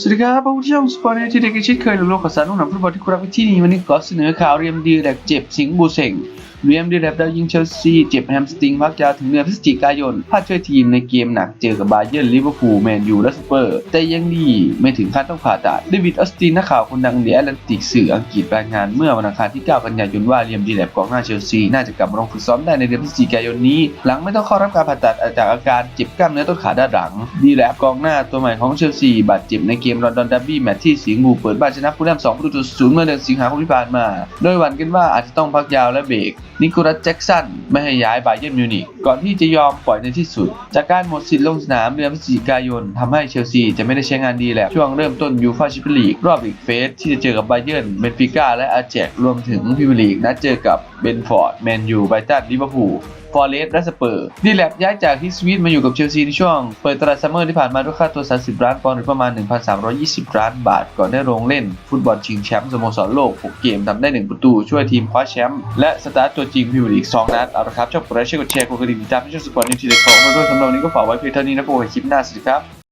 สวัสดีครับผู้ชมสปอร์ที่ได็กชิดเคยรู้โลกข่าวสารลูกหนังฟุตบอลที่คุณรักที่นี่วันนี้ขอเสนอข่าวเรียมดีแลกเจ็บสิงบูเซง เรียมดีแลกดาวยิงเชลซีเจ็บแฮมสตริงพักยาวถึงเดือนพฤศจิกายนพลาดช่วยทีมในเกมหนักเจอกับบาเยิร์นลิเวอร์พูลแมนยูและสเปอร์ แต่ยังดีไม่ถึงขั้นต้องผ่าตัดเดวิดออสตินนักข่าวคนดังเดียแอตแลนติกสื่ออังกฤษรายงานเมื่อวันอังคารที่ 9 กันยายนว่าเรียมดีแลกกองหน้าเชลซีน่าจะกลับมาลงฝึกซ้อมได้ในเดือนพฤศจิกายนนี้ หลังไม่ต้องเข้ารับการผ่าตัดจากอาการเจ็บกล้ามเนื้อต้นขาด้านหลัง ดีแลกกองหน้าตัวใหม่ของเชลซีบาดเจ็บในเกมลอนดอนดับบี้แมตช์ที่สิงห์บูเปิดบ้านชนะฟูลแลม2ประตูต่อศูนย์เมื่อเดือนสิงหาคมที่ผ่านมา โดยหวั่นกันว่าอาจจะต้องพักยาวและเบรกนิโคลัสแจ็กสันไม่ให้ย้ายบาเยิร์นมิวนิกก่อนที่จะยอมปล่อยในที่สุด จากการหมดสิทธิ์ลงสนามเดือนพฤศจิกายนทำให้เชลซีจะไม่ได้ใช้งานดีแลกช่วงเริ่มต้นยูฟ่าแชมเปี้ยนลีกรอบลีกเฟสที่จะเจอกับบาเยิร์นเบนฟิก้าและอาแจกรวมถึงพรีเมียร์ลีกนัดเจอกับเบนฟอร์ดแมนยูไบตันลิเวอร์พูล ฟอร์เรสต์และสเปอร์ดีแลบย้ายจากฮิสวีดมาอยู่กับเชลซีในช่วง เปิดตลาดซัมเมอร์ที่ผ่านมาด้วยค่าตัว 30 ล้านปอนด์หรือประมาณ 1,320 ล้านบาท ก่อนได้ลงเล่น ฟุตบอลชิงแชมป์สโมสรโลก 6 เกมทำได้ 1 ประตู ช่วยทีมคว้าแชมป์และสตาร์ทตัวจริงพิวลีก 2 นัด เอาละครับชอบกดไลค์แชร์กดแชร์กดกระดิ่งติดตามที่ช่องสปอร์ตนิวทีเด็ดของเราด้วยสำหรับวันนี้ก็ฝากไว้เพียงเท่านี้นะพบกันคลิปหน้าสวัสดีครับ